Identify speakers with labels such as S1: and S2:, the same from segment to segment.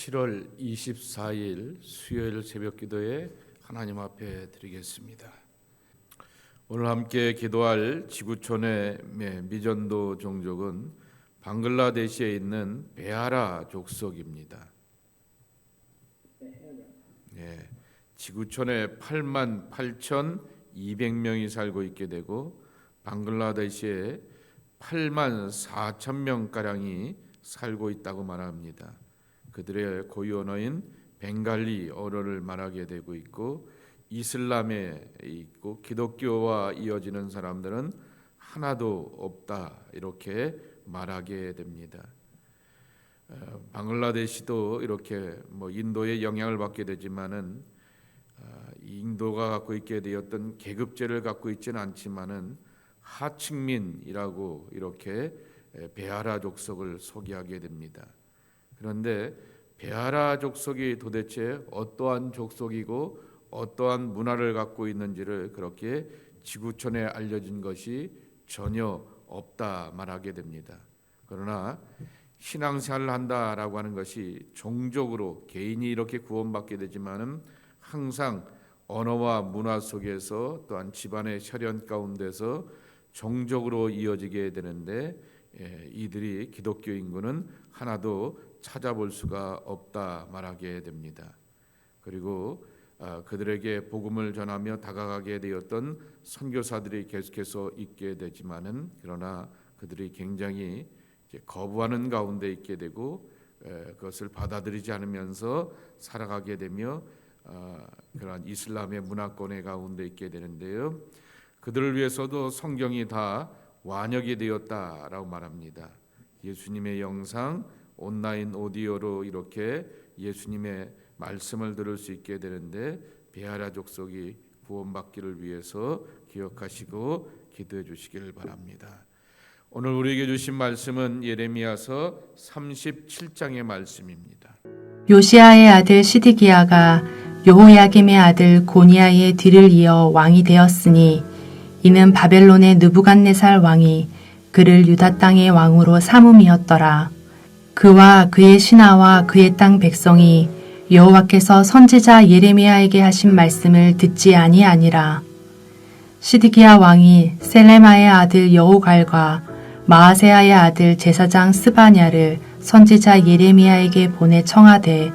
S1: 7월 24일 수요일 새벽 기도에 하나님 앞에 드리겠습니다. 오늘 함께 기도할 지구촌의 미전도 종족은 방글라데시에 있는 베하라 족속입니다. 예, 지구촌에 8만 8,200명이 살고 있게 되고 방글라데시에 8만 4천 명 가량이 살고 있다고 말합니다. 그들의 고유 언어인 벵갈리 언어를 말하게 되고 있고 이슬람에 있고 기독교와 이어지는 사람들은 하나도 없다 이렇게 말하게 됩니다. 어, 방글라데시도 이렇게 뭐 인도의 영향을 받게 되지만은 어, 인도가 갖고 있게 되었던 계급제를 갖고 있지는 않지만은 하층민이라고 이렇게 베하라 족속을 소개하게 됩니다. 그런데 베하라 족속이 도대체 어떠한 족속이고 어떠한 문화를 갖고 있는지를 그렇게 지구촌에 알려진 것이 전혀 없다 말하게 됩니다. 그러나 신앙생활을 한다라고 하는 것이 종족으로 개인이 이렇게 구원받게 되지만은 항상 언어와 문화 속에서 또한 집안의 혈연 가운데서 종족으로 이어지게 되는데 예, 이들이 기독교 인구는 하나도 찾아볼 수가 없다 말하게 됩니다. 그리고 아, 그들에게 복음을 전하며 다가가게 되었던 선교사들이 계속해서 있게 되지만은 그러나 그들이 굉장히 거부하는 가운데 있게 되고 그것을 받아들이지 않으면서 살아가게 되며 아, 그러한 이슬람의 문화권의 가운데 있게 되는데요. 그들을 위해서도 성경이 다 완역이 되었다라고 말합니다. 예수님의 영상 온라인 오디오로 이렇게 예수님의 말씀을 들을 수 있게 되는데 베하라 족속이 구원받기를 위해서 기억하시고 기도해 주시기를 바랍니다. 오늘 우리에게 주신 말씀은 예레미야서 37장의 말씀입니다.
S2: 요시아의 아들 시드기야가 여호야김의 아들 고니아의 뒤를 이어 왕이 되었으니 이는 바벨론의 느부갓네살 왕이 그를 유다 땅의 왕으로 삼음이었더라. 그와 그의 신하와 그의 땅 백성이 여호와께서 선지자 예레미야에게 하신 말씀을 듣지 아니하니라. 시드기야 왕이 셀레마의 아들 여호갈과 마아세아의 아들 제사장 스바냐를 선지자 예레미야에게 보내 청하되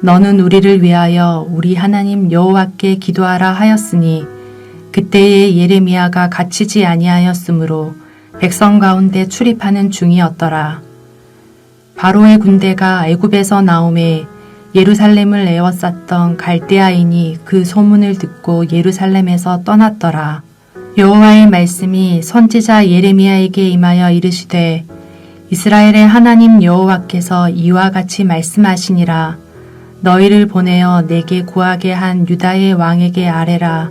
S2: 너는 우리를 위하여 우리 하나님 여호와께 기도하라 하였으니 그때에 예레미야가 갇히지 아니하였으므로 백성 가운데 출입하는 중이었더라. 바로의 군대가 애굽에서 나오매 예루살렘을 에워쌌던 갈대아인이 그 소문을 듣고 예루살렘에서 떠났더라. 여호와의 말씀이 선지자 예레미야에게 임하여 이르시되 이스라엘의 하나님 여호와께서 이와 같이 말씀하시니라 너희를 보내어 내게 구하게 한 유다의 왕에게 아뢰라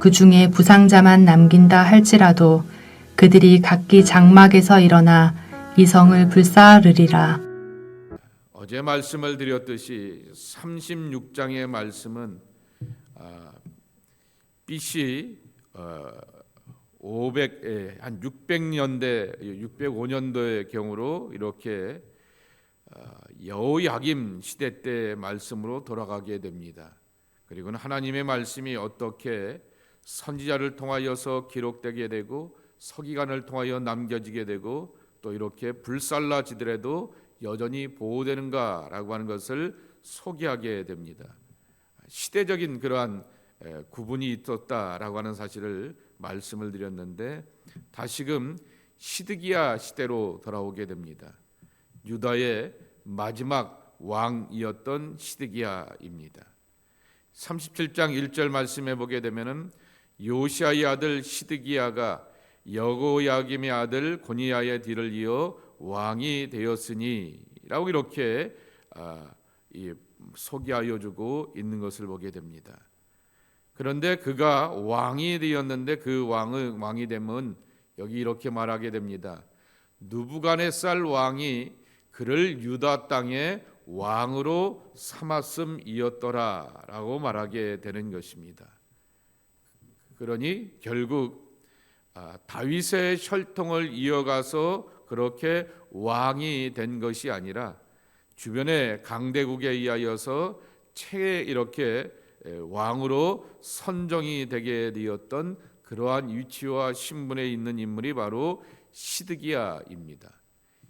S2: 그 중에 부상자만 남긴다 할지라도 그들이 각기 장막에서 일어나 이 성을 불사르리라.
S1: 어제 말씀을 드렸듯이 36장의 말씀은 아, BC 500, 한 600년대, 605년도의 경우로 이렇게 아, 여호야김 시대 때 말씀으로 돌아가게 됩니다. 그리고는 하나님의 말씀이 어떻게 선지자를 통하여서 기록되게 되고 서기관을 통하여 남겨지게 되고 또 이렇게 불살라지더라도 여전히 보호되는가라고 하는 것을 소개하게 됩니다. 시대적인 그러한 구분이 있었다라고 하는 사실을 말씀을 드렸는데 다시금 시드기야 시대로 돌아오게 됩니다. 유다의 마지막 왕이었던 시드기야입니다. 37장 1절 말씀해 보게 되면은 요시아의 아들 시드기야가 여고야김의 아들 고니야의 뒤를 이어 왕이 되었으니라고 이렇게 아, 소개하여 주고 있는 것을 보게 됩니다. 그런데 그가 왕이 되었는데 그 왕은 왕이 되면 여기 이렇게 말하게 됩니다. 누부갓네살 왕이 그를 유다 땅에 왕으로 삼았음이었더라라고 말하게 되는 것입니다. 그러니 결국 아, 다윗의 혈통을 이어가서 그렇게 왕이 된 것이 아니라 주변의 강대국에 의하여서 채 이렇게 에, 왕으로 선정이 되게 되었던 그러한 위치와 신분에 있는 인물이 바로 시드기야입니다.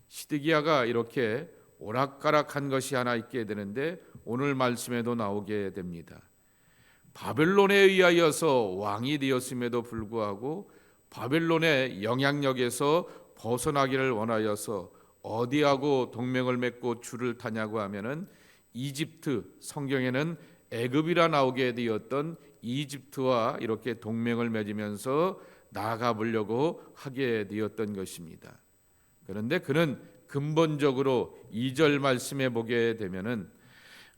S1: 시드기야가 이렇게 오락가락한 것이 하나 있게 되는데 오늘 말씀에도 나오게 됩니다. 바벨론에 의하여서 왕이 되었음에도 불구하고 바벨론의 영향력에서 벗어나기를 원하여서 어디하고 동맹을 맺고 줄을 타냐고 하면은 이집트 성경에는 애굽이라 나오게 되었던 이집트와 이렇게 동맹을 맺으면서 나아가 보려고 하게 되었던 것입니다. 그런데 그는 근본적으로 2절 말씀에 보게 되면은 아,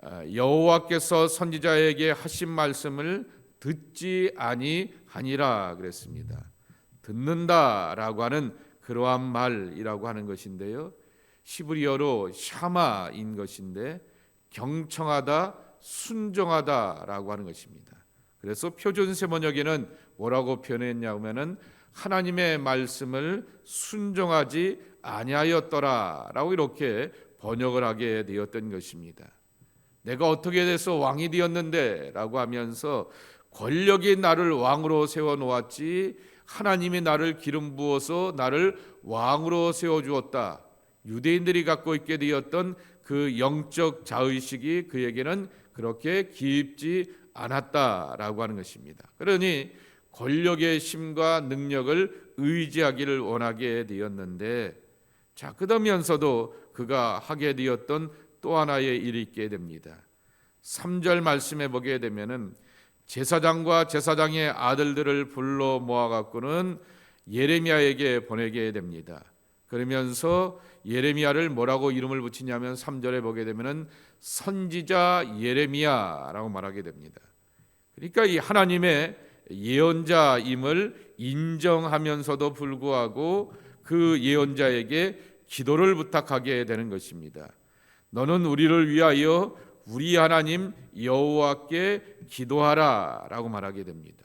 S1: 여호와께서 선지자에게 하신 말씀을 듣지 아니하니라 그랬습니다. 듣는다라고 하는 그러한 말이라고 하는 것인데요. 시브리어로 샤마인 것인데 경청하다, 순종하다라고 하는 것입니다. 그래서 표준 세번역에는 뭐라고 표현했냐면은 하나님의 말씀을 순종하지 아니하였더라라고 이렇게 번역을 하게 되었던 것입니다. 내가 어떻게 돼서 왕이 되었는데 라고 하면서 권력이 나를 왕으로 세워 놓았지 하나님이 나를 기름 부어서 나를 왕으로 세워 주었다. 유대인들이 갖고 있게 되었던 그 영적 자의식이 그에게는 그렇게 깊지 않았다라고 하는 것입니다. 그러니 권력의 힘과 능력을 의지하기를 원하게 되었는데 자 그러면서도 그가 하게 되었던 또 하나의 일이 있게 됩니다. 3절 말씀에 보게 되면은 제사장과 제사장의 아들들을 불러 모아 갖고는 예레미야에게 보내게 됩니다. 그러면서 예레미야를 뭐라고 이름을 붙이냐면 3절에 보게 되면은 선지자 예레미야라고 말하게 됩니다. 그러니까 이 하나님의 예언자임을 인정하면서도 불구하고 그 예언자에게 기도를 부탁하게 되는 것입니다. 너는 우리를 위하여 우리 하나님 여호와께 기도하라라고 말하게 됩니다.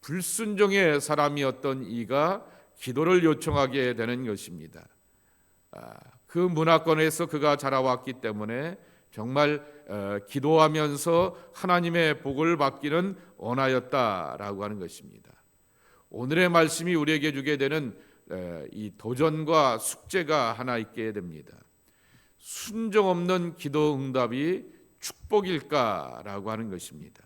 S1: 불순종의 사람이었던 이가 기도를 요청하게 되는 것입니다. 아, 그 문화권에서 그가 자라왔기 때문에 정말 어, 기도하면서 하나님의 복을 받기는 원하였다라고 하는 것입니다. 오늘의 말씀이 우리에게 주게 되는 에, 이 도전과 숙제가 하나 있게 됩니다. 순종 없는 기도 응답이 축복일까라고 하는 것입니다.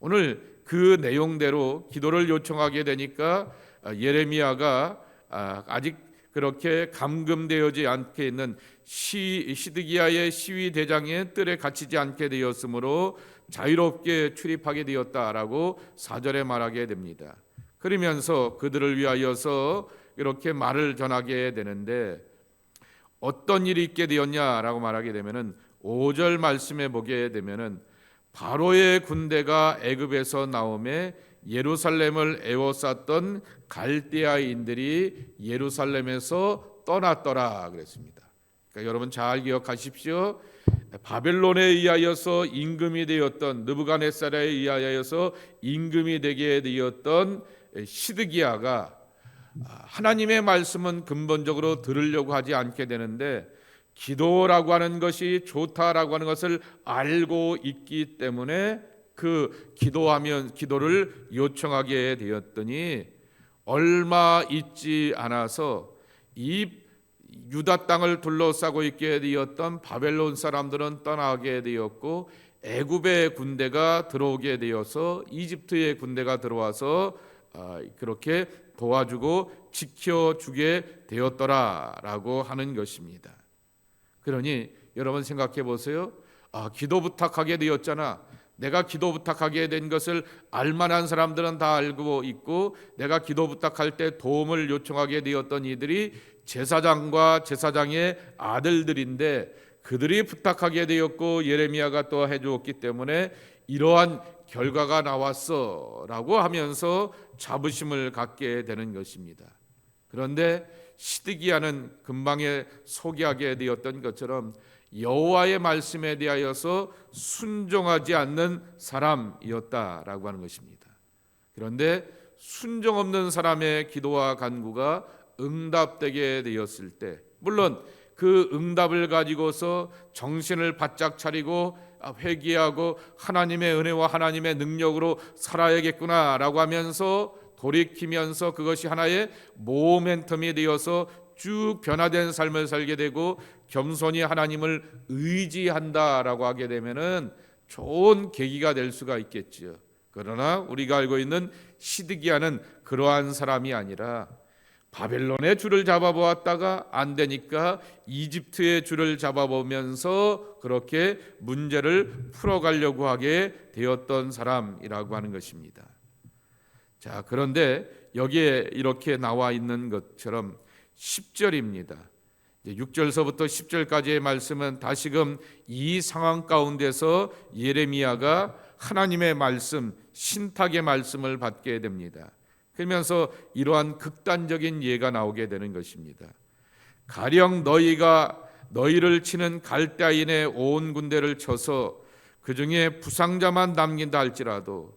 S1: 오늘 그 내용대로 기도를 요청하게 되니까 아, 예레미야가 아, 아직 그렇게 감금되어지 않게 있는 시, 시드기야의 시위 대장의 뜰에 갇히지 않게 되었으므로 자유롭게 출입하게 되었다라고 사절에 말하게 됩니다. 그러면서 그들을 위하여서 이렇게 말을 전하게 되는데 어떤 일이 있게 되었냐라고 말하게 되면은 5절 말씀에 보게 되면은 바로의 군대가 애굽에서 나오매 예루살렘을 에워쌌던 갈대아인들이 예루살렘에서 떠났더라 그랬습니다. 그러니까 여러분 잘 기억하십시오. 바벨론에 의하여서 임금이 되었던 느부갓네살에 의하여서 임금이 되게 되었던 시드기야가 하나님의 말씀은 근본적으로 들으려고 하지 않게 되는데 기도라고 하는 것이 좋다라고 하는 것을 알고 있기 때문에 그 기도하면 기도를 요청하게 되었더니 얼마 있지 않아서 이 유다 땅을 둘러싸고 있게 되었던 바벨론 사람들은 떠나게 되었고 애굽의 군대가 들어오게 되어서 이집트의 군대가 들어와서 아, 그렇게 도와주고 지켜주게 되었더라라고 하는 것입니다. 그러니 여러분 생각해 보세요. 아, 기도 부탁하게 되었잖아. 내가 기도 부탁하게 된 것을 알만한 사람들은 다 알고 있고 내가 기도 부탁할 때 도움을 요청하게 되었던 이들이 제사장과 제사장의 아들들인데 그들이 부탁하게 되었고 예레미야가 또 해주었기 때문에 이러한 결과가 나왔어 라고 하면서 자부심을 갖게 되는 것입니다. 그런데 시드기야는 금방에 소개하게 되었던 것처럼 여호와의 말씀에 대하여서 순종하지 않는 사람이었다라고 하는 것입니다. 그런데 순종 없는 사람의 기도와 간구가 응답되게 되었을 때 물론 그 응답을 가지고서 정신을 바짝 차리고 아, 회개하고 하나님의 은혜와 하나님의 능력으로 살아야겠구나라고 하면서 돌이키면서 그것이 하나의 모멘텀이 되어서 쭉 변화된 삶을 살게 되고 겸손히 하나님을 의지한다라고 하게 되면은 좋은 계기가 될 수가 있겠지요. 그러나 우리가 알고 있는 시드기야는 그러한 사람이 아니라 바벨론의 줄을 잡아보았다가 안 되니까 이집트의 줄을 잡아보면서 그렇게 문제를 풀어가려고 하게 되었던 사람이라고 하는 것입니다. 자, 그런데 여기에 이렇게 나와 있는 것처럼 10절입니다. 6절서부터 10절까지의 말씀은 다시금 이 상황 가운데서 예레미야가 하나님의 말씀, 신탁의 말씀을 받게 됩니다. 그러면서 이러한 극단적인 예가 나오게 되는 것입니다. 가령 너희가 너희를 치는 갈대인의 온 군대를 쳐서 그 중에 부상자만 남긴다 할지라도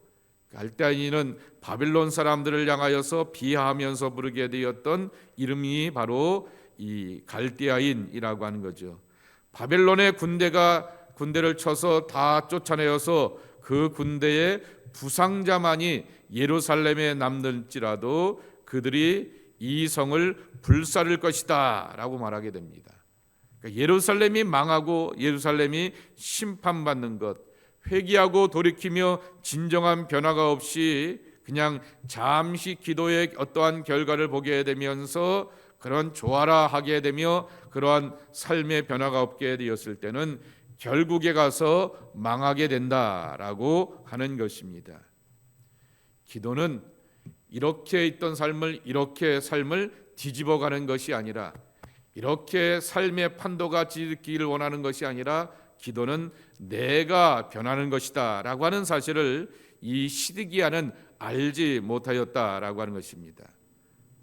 S1: 갈대인은 바빌론 사람들을 향하여서 비하하면서 부르게 되었던 이름이 바로 이 갈대아인이라고 하는 거죠. 바벨론의 군대가 군대를 쳐서 다 쫓아내어서 그 군대의 부상자만이 예루살렘에 남는지라도 그들이 이 성을 불사를 것이다라고 말하게 됩니다. 그러니까 예루살렘이 망하고 예루살렘이 심판받는 것, 회개하고 돌이키며 진정한 변화가 없이 그냥 잠시 기도의 어떠한 결과를 보게 되면서 그런 조화라 하게 되며 그러한 삶의 변화가 없게 되었을 때는 결국에 가서 망하게 된다라고 하는 것입니다. 기도는 이렇게 있던 삶을 이렇게 삶을 뒤집어 가는 것이 아니라 이렇게 삶의 판도가 지기를 원하는 것이 아니라 기도는 내가 변하는 것이다라고 하는 사실을 이 시드기야는 알지 못하였다라고 하는 것입니다.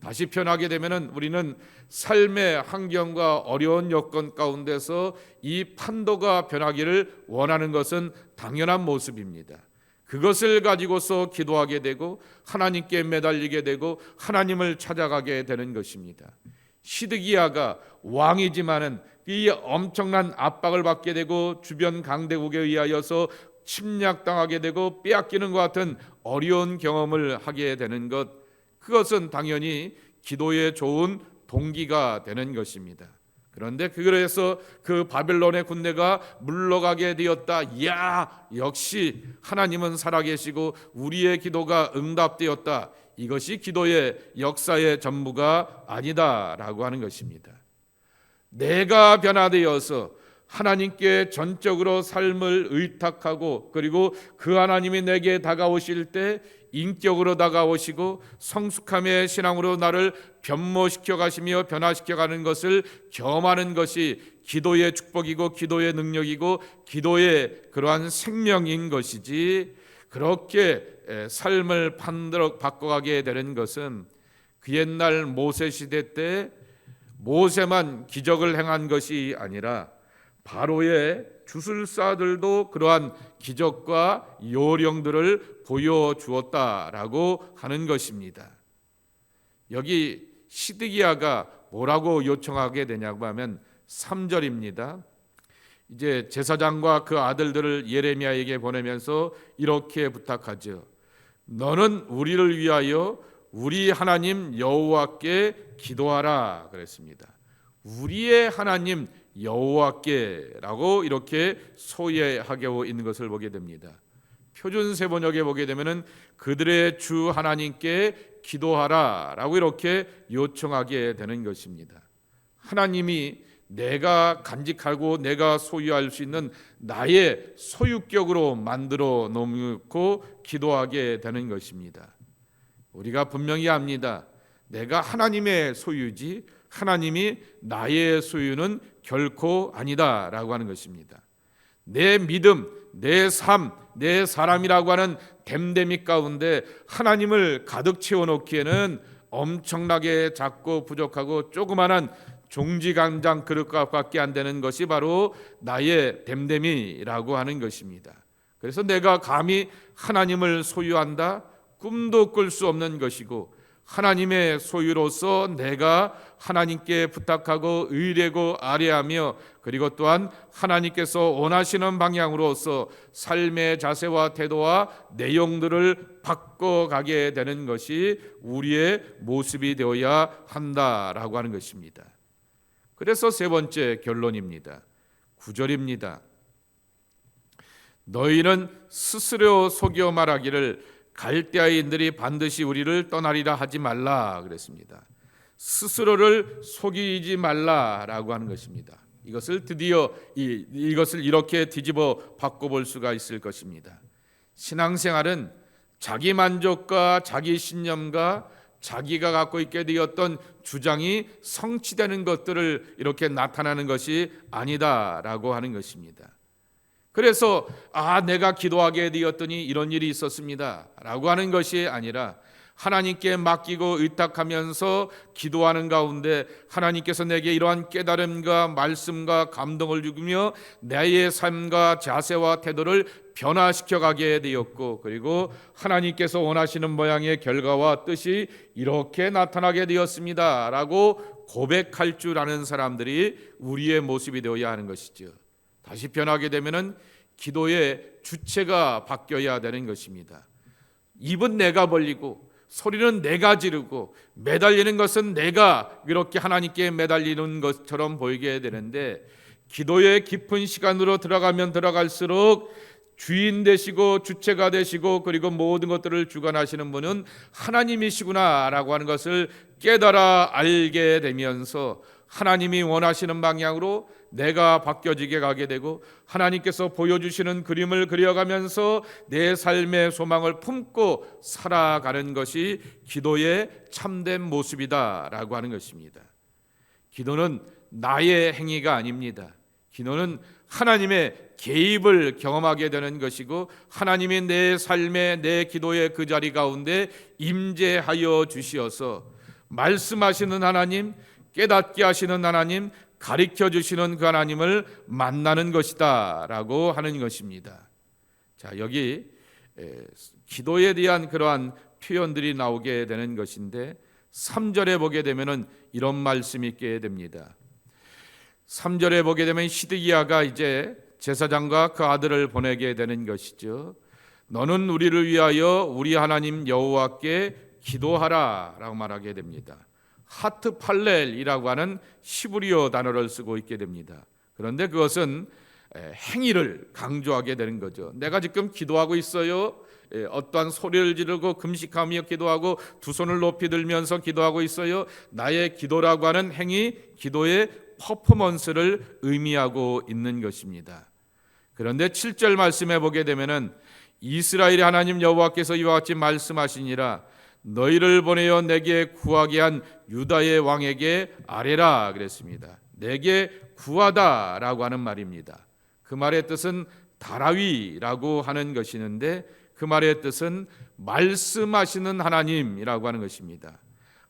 S1: 다시 편하게 되면은 우리는 삶의 환경과 어려운 여건 가운데서 이 판도가 변하기를 원하는 것은 당연한 모습입니다. 그것을 가지고서 기도하게 되고 하나님께 매달리게 되고 하나님을 찾아가게 되는 것입니다. 시드기야가 왕이지만은 이 엄청난 압박을 받게 되고 주변 강대국에 의하여서 침략당하게 되고 빼앗기는 것 같은 어려운 경험을 하게 되는 것 그것은 당연히 기도에 좋은 동기가 되는 것입니다. 그런데 그래서 그 바벨론의 군대가 물러가게 되었다. 야, 역시 하나님은 살아계시고 우리의 기도가 응답되었다. 이것이 기도의 역사의 전부가 아니다라고 하는 것입니다. 내가 변화되어서 하나님께 전적으로 삶을 의탁하고 그리고 그 하나님이 내게 다가오실 때 인격으로 다가오시고 성숙함의 신앙으로 나를 변모시켜 가시며 변화시켜 가는 것을 경험하는 것이 기도의 축복이고 기도의 능력이고 기도의 그러한 생명인 것이지 그렇게 삶을 판들어 바꿔가게 되는 것은 그 옛날 모세 시대 때 모세만 기적을 행한 것이 아니라 바로의 주술사들도 그러한 기적과 요령들을 보여 주었다라고 하는 것입니다. 여기 시드기야가 뭐라고 요청하게 되냐고 하면 3절입니다. 이제 제사장과 그 아들들을 예레미야에게 보내면서 이렇게 부탁하죠. 너는 우리를 위하여 우리 하나님 여호와께 기도하라 그랬습니다. 우리의 하나님 여호와께라고 이렇게 소개하고 있는 것을 보게 됩니다. 표준 세 번역에 보게 되면은 그들의 주 하나님께 기도하라라고 이렇게 요청하게 되는 것입니다. 하나님이 내가 간직하고 내가 소유할 수 있는 나의 소유격으로 만들어 놓고 기도하게 되는 것입니다. 우리가 분명히 압니다. 내가 하나님의 소유지 하나님이 나의 소유는 결코 아니다라고 하는 것입니다. 내 믿음, 내 삶, 내 사람이라고 하는 댐댐이 가운데 하나님을 가득 채워 놓기에는 엄청나게 작고 부족하고 조그만한 종지간장 그릇값밖에 안 되는 것이 바로 나의 댐댐이라고 하는 것입니다. 그래서 내가 감히 하나님을 소유한다 꿈도 꿀 수 없는 것이고 하나님의 소유로서 내가 하나님께 부탁하고 의뢰고 아뢰하며 그리고 또한 하나님께서 원하시는 방향으로서 삶의 자세와 태도와 내용들을 바꿔가게 되는 것이 우리의 모습이 되어야 한다라고 하는 것입니다. 그래서 세 번째 결론입니다. 구절입니다. 너희는 스스로 속여 말하기를 갈대아인들이 반드시 우리를 떠나리라 하지 말라 그랬습니다. 스스로를 속이지 말라라고 하는 것입니다. 이것을 드디어 이, 이것을 이렇게 뒤집어 바꿔볼 수가 있을 것입니다. 신앙생활은 자기 만족과 자기 신념과 자기가 갖고 있게 되었던 주장이 성취되는 것들을 이렇게 나타나는 것이 아니다라고 하는 것입니다. 그래서 아 내가 기도하게 되었더니 이런 일이 있었습니다 라고 하는 것이 아니라 하나님께 맡기고 의탁하면서 기도하는 가운데 하나님께서 내게 이러한 깨달음과 말씀과 감동을 주며 나의 삶과 자세와 태도를 변화시켜 가게 되었고 그리고 하나님께서 원하시는 모양의 결과와 뜻이 이렇게 나타나게 되었습니다라고 고백할 줄 아는 사람들이 우리의 모습이 되어야 하는 것이죠. 다시 변하게 되면은 기도의 주체가 바뀌어야 되는 것입니다. 입은 내가 벌리고 소리는 내가 지르고 매달리는 것은 내가 이렇게 하나님께 매달리는 것처럼 보이게 되는데 기도의 깊은 시간으로 들어가면 들어갈수록 주인 되시고 주체가 되시고 그리고 모든 것들을 주관하시는 분은 하나님이시구나라고 하는 것을 깨달아 알게 되면서 하나님이 원하시는 방향으로 내가 바뀌어지게 가게 되고 하나님께서 보여주시는 그림을 그려가면서 내 삶의 소망을 품고 살아가는 것이 기도의 참된 모습이다라고 하는 것입니다. 기도는 나의 행위가 아닙니다. 기도는 하나님의 개입을 경험하게 되는 것이고 하나님이 내 삶의 내 기도의 그 자리 가운데 임재하여 주시어서 말씀하시는 하나님, 깨닫게 하시는 하나님, 가르쳐 주시는 그 하나님을 만나는 것이다 라고 하는 것입니다. 자, 여기 기도에 대한 그러한 표현들이 나오게 되는 것인데 3절에 보게 되면은 이런 말씀이 있게 됩니다. 3절에 보게 되면 시드기야가 이제 제사장과 그 아들을 보내게 되는 것이죠. 너는 우리를 위하여 우리 하나님 여호와께 기도하라라고 말하게 됩니다. 하트 팔렐이라고 하는 시브리어 단어를 쓰고 있게 됩니다. 그런데 그것은 행위를 강조하게 되는 거죠. 내가 지금 기도하고 있어요. 어떠한 소리를 지르고 금식하며 기도하고 두 손을 높이 들면서 기도하고 있어요. 나의 기도라고 하는 행위, 기도의 퍼포먼스를 의미하고 있는 것입니다. 그런데 7절 말씀해 보게 되면은 이스라엘의 하나님 여호와께서 이와 같이 말씀하시니라 너희를 보내어 내게 구하게 한 유다의 왕에게 아뢰라 그랬습니다. 내게 구하다라고 하는 말입니다. 그 말의 뜻은 다라위라고 하는 것이는데 그 말의 뜻은 말씀하시는 하나님이라고 하는 것입니다.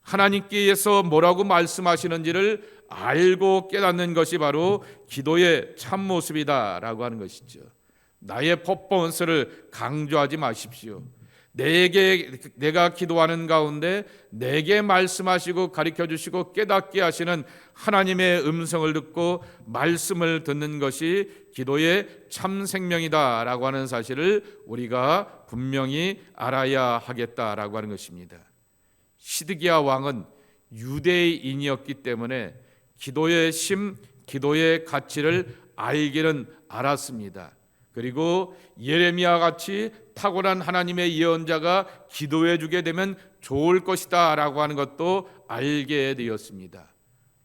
S1: 하나님께서 뭐라고 말씀하시는지를 알고 깨닫는 것이 바로 기도의 참 모습이다라고 하는 것이죠. 나의 퍼포먼스를 강조하지 마십시오. 내게 내가 기도하는 가운데 내게 말씀하시고 가르쳐 주시고 깨닫게 하시는 하나님의 음성을 듣고 말씀을 듣는 것이 기도의 참 생명이다라고 하는 사실을 우리가 분명히 알아야 하겠다라고 하는 것입니다. 시드기야 왕은 유대인이었기 때문에 기도의 심, 기도의 가치를 알기는 알았습니다. 그리고 예레미야 같이 탁월한 하나님의 예언자가 기도해 주게 되면 좋을 것이다라고 하는 것도 알게 되었습니다.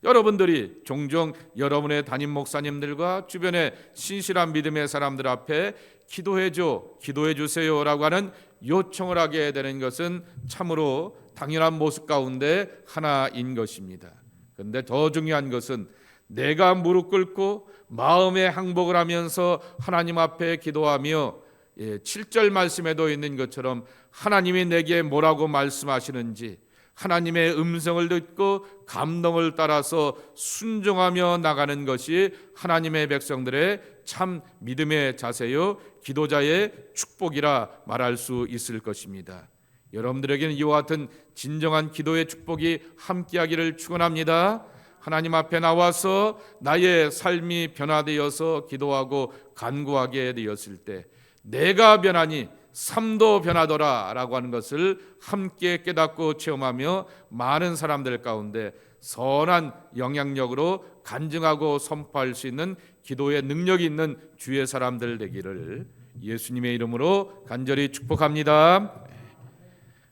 S1: 여러분들이 종종 여러분의 담임 목사님들과 주변의 신실한 믿음의 사람들 앞에 기도해 줘, 기도해 주세요라고 하는 요청을 하게 되는 것은 참으로 당연한 모습 가운데 하나인 것입니다. 그런데 더 중요한 것은 내가 무릎 꿇고 마음의 항복을 하면서 하나님 앞에 기도하며 예, 7절 말씀에도 있는 것처럼 하나님이 내게 뭐라고 말씀하시는지 하나님의 음성을 듣고 감동을 따라서 순종하며 나가는 것이 하나님의 백성들의 참 믿음의 자세요 기도자의 축복이라 말할 수 있을 것입니다. 여러분들에게는 이와 같은 진정한 기도의 축복이 함께하기를 축원합니다. 하나님 앞에 나와서 나의 삶이 변화되어서 기도하고 간구하게 되었을 때 내가 변하니 삶도 변하더라 라고 하는 것을 함께 깨닫고 체험하며 많은 사람들 가운데 선한 영향력으로 간증하고 선포할 수 있는 기도의 능력이 있는 주의 사람들 되기를 예수님의 이름으로 간절히 축복합니다.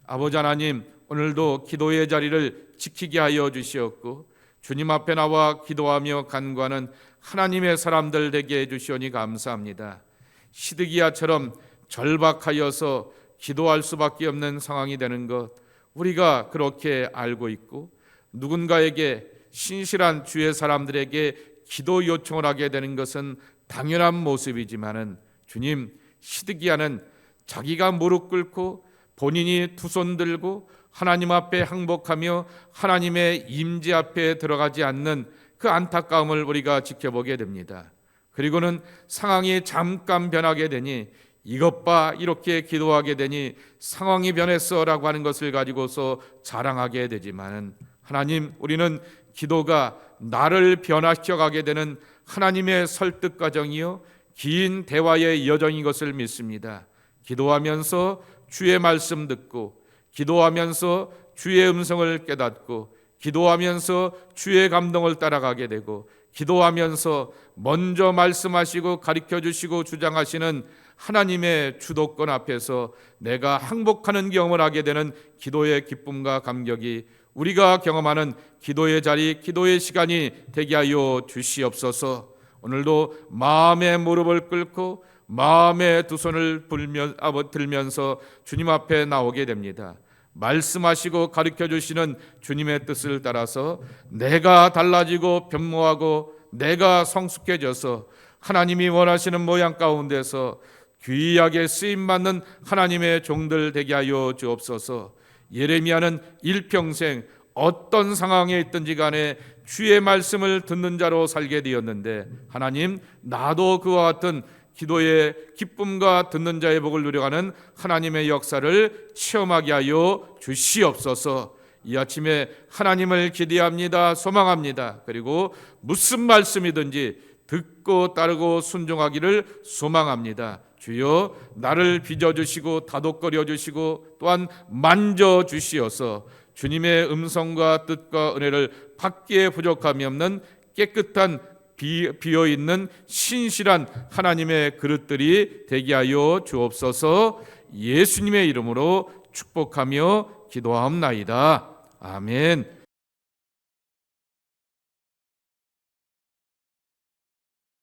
S1: 아버지 하나님 오늘도 기도의 자리를 지키게 하여 주시었고 주님 앞에 나와 기도하며 간구하는 하나님의 사람들 되게 해 주시오니 감사합니다. 시드기야처럼 절박하여서 기도할 수밖에 없는 상황이 되는 것 우리가 그렇게 알고 있고 누군가에게 신실한 주의 사람들에게 기도 요청을 하게 되는 것은 당연한 모습이지만은 주님 시드기야는 자기가 무릎 꿇고 본인이 두 손 들고 하나님 앞에 항복하며 하나님의 임재 앞에 들어가지 않는 그 안타까움을 우리가 지켜보게 됩니다. 그리고는 상황이 잠깐 변하게 되니 이것 봐 이렇게 기도하게 되니 상황이 변했어라고 하는 것을 가지고서 자랑하게 되지만은 하나님 우리는 기도가 나를 변화시켜 가게 되는 하나님의 설득 과정이요 긴 대화의 여정인 것을 믿습니다. 기도하면서 주의 말씀 듣고 기도하면서 주의 음성을 깨닫고 기도하면서 주의 감동을 따라가게 되고 기도하면서 먼저 말씀하시고 가르쳐 주시고 주장하시는 하나님의 주도권 앞에서 내가 항복하는 경험을 하게 되는 기도의 기쁨과 감격이 우리가 경험하는 기도의 자리, 기도의 시간이 되게 하여 주시옵소서. 오늘도 마음의 무릎을 꿇고 마음의 두 손을 아, 들면서 주님 앞에 나오게 됩니다. 말씀하시고 가르쳐 주시는 주님의 뜻을 따라서 내가 달라지고 변모하고 내가 성숙해져서 하나님이 원하시는 모양 가운데서 귀하게 쓰임 받는 하나님의 종들 되게 하여 주옵소서. 예레미야는 일평생 어떤 상황에 있든지 간에 주의 말씀을 듣는 자로 살게 되었는데 하나님 나도 그와 같은 기도의 기쁨과 듣는 자의 복을 누려가는 하나님의 역사를 체험하게 하여 주시옵소서. 이 아침에 하나님을 기대합니다. 소망합니다. 그리고 무슨 말씀이든지 듣고 따르고 순종하기를 소망합니다. 주여 나를 빚어 주시고 다독거려 주시고 또한 만져 주시어서 주님의 음성과 뜻과 은혜를 받기에 부족함이 없는 깨끗한 비어 있는 신실한 하나님의 그릇들이 되게 하여 주옵소서. 예수님의 이름으로 축복하며 기도하옵나이다. 아멘.